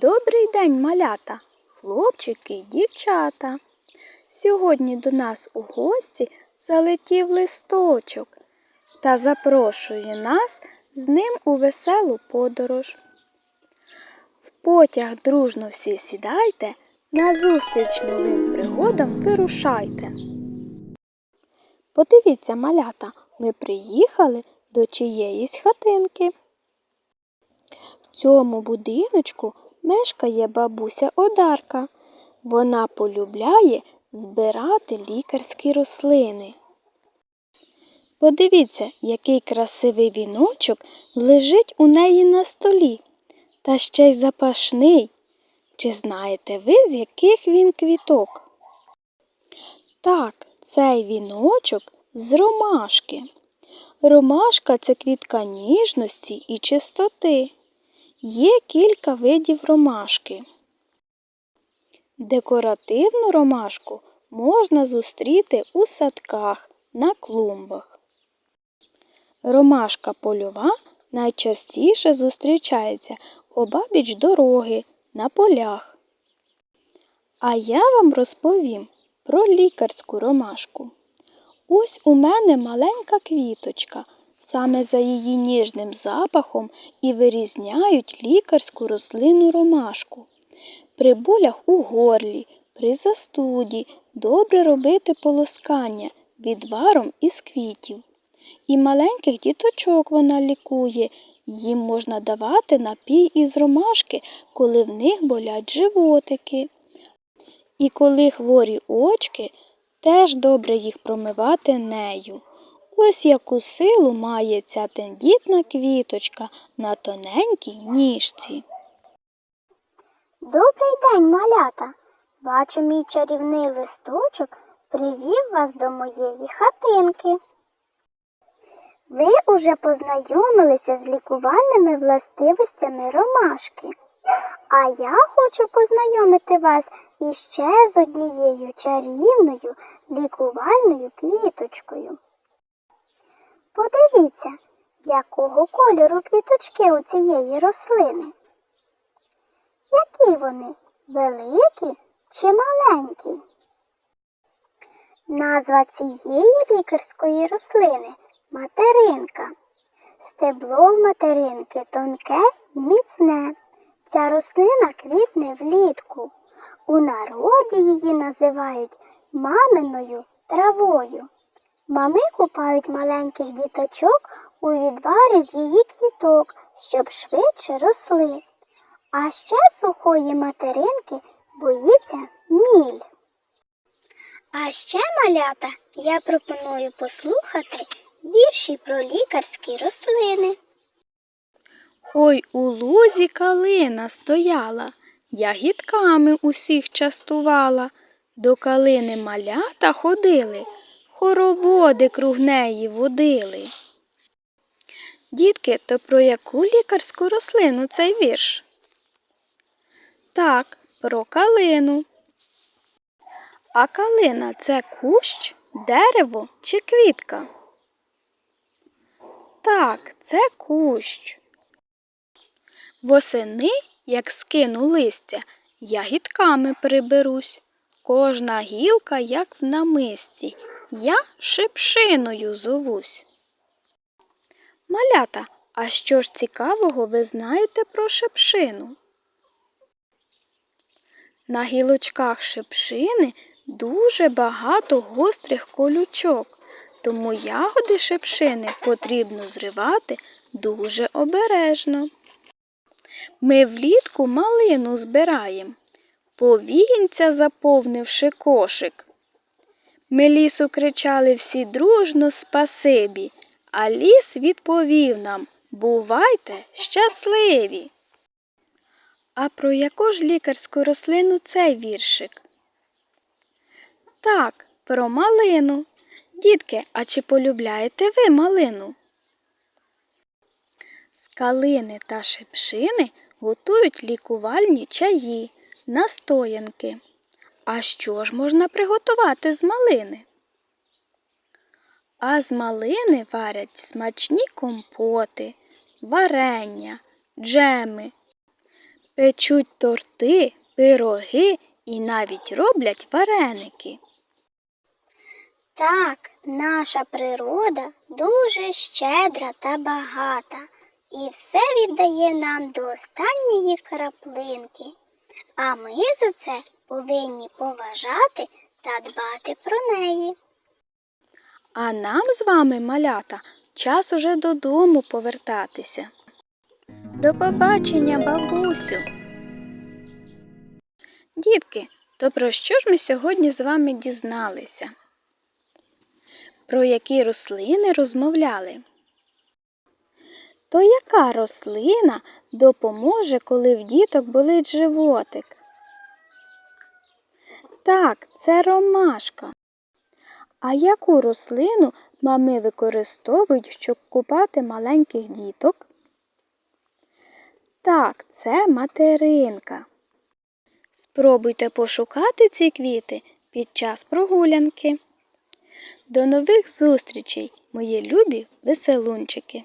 Добрий день, малята, хлопчики й дівчата. Сьогодні до нас у гості залетів листочок та запрошує нас з ним у веселу подорож. В потяг дружно всі сідайте, назустріч новим пригодам вирушайте. Подивіться, малята, ми приїхали до чиєїсь хатинки. В цьому будиночку мешкає бабуся Одарка. Вона полюбляє збирати лікарські рослини. Подивіться, який красивий віночок лежить у неї на столі, та ще й запашний. Чи знаєте ви, з яких він квіток? Так, цей віночок з ромашки. Ромашка це квітка ніжності і чистоти. Є кілька видів ромашки. Декоративну ромашку можна зустріти у садках, на клумбах. Ромашка польова найчастіше зустрічається обабіч дороги, на полях. А я вам розповім про лікарську ромашку. Ось у мене маленька квіточка. Саме за її ніжним запахом і вирізняють лікарську рослину ромашку. При болях у горлі, при застуді добре робити полоскання відваром із квітів. І маленьких діточок вона лікує, їм можна давати напій із ромашки, коли в них болять животики. І коли хворі очки, теж добре їх промивати нею. Ось яку силу має ця тендітна квіточка на тоненькій ніжці. Добрий день, малята. Бачу, мій чарівний листочок привів вас до моєї хатинки. Ви уже познайомилися з лікувальними властивостями ромашки. А я хочу познайомити вас іще з однією чарівною лікувальною квіточкою. Подивіться, якого кольору квіточки у цієї рослини. Які вони? Великі чи маленькі? Назва цієї лікарської рослини материнка. Стебло в материнки тонке і міцне. Ця рослина квітне влітку. У народі її називають маминою травою. Мами купають маленьких діточок у відварі з її квіток, щоб швидше росли. А ще сухої материнки боїться міль. А ще, малята, я пропоную послухати вірші про лікарські рослини. Ой у лузі калина стояла, ягідками усіх частувала. До калини малята ходили, хороводи круг неї водили. Дітки, то про яку лікарську рослину цей вірш? Так, про калину. А калина це кущ, дерево чи квітка? Так, це кущ. Восени, як скину листя, ягідками приберусь. Кожна гілка, як в намисті, я шипшиною зовусь. Малята, а що ж цікавого ви знаєте про шипшину? На гілочках шипшини дуже багато гострих колючок, тому ягоди шипшини потрібно зривати дуже обережно. Ми влітку малину збираєм, повінця заповнивши кошик. Ми лісу кричали всі дружно спасибі, а ліс відповів нам Бувайте щасливі. А про яку ж лікарську рослину цей віршик? Так, про малину. Дітки, а чи полюбляєте ви малину? З калини та шипшини готують лікувальні чаї, настоянки. А що ж можна приготувати з малини? А з малини варять смачні компоти, варення, джеми. печуть торти, пироги і навіть роблять вареники. Так, наша природа дуже щедра та багата, і все віддає нам до останньої краплинки. А ми за це повинні поважати та дбати про неї. А нам з вами, малята, час уже додому повертатися. До побачення, бабусю. Дітки, то про що ж ми сьогодні з вами дізналися? Про які рослини розмовляли? То яка рослина допоможе, коли в діток болить животик? Так, це ромашка. А яку рослину мами використовують, щоб купати маленьких діток? Так, це материнка. Спробуйте пошукати ці квіти під час прогулянки. До нових зустрічей, мої любі веселунчики!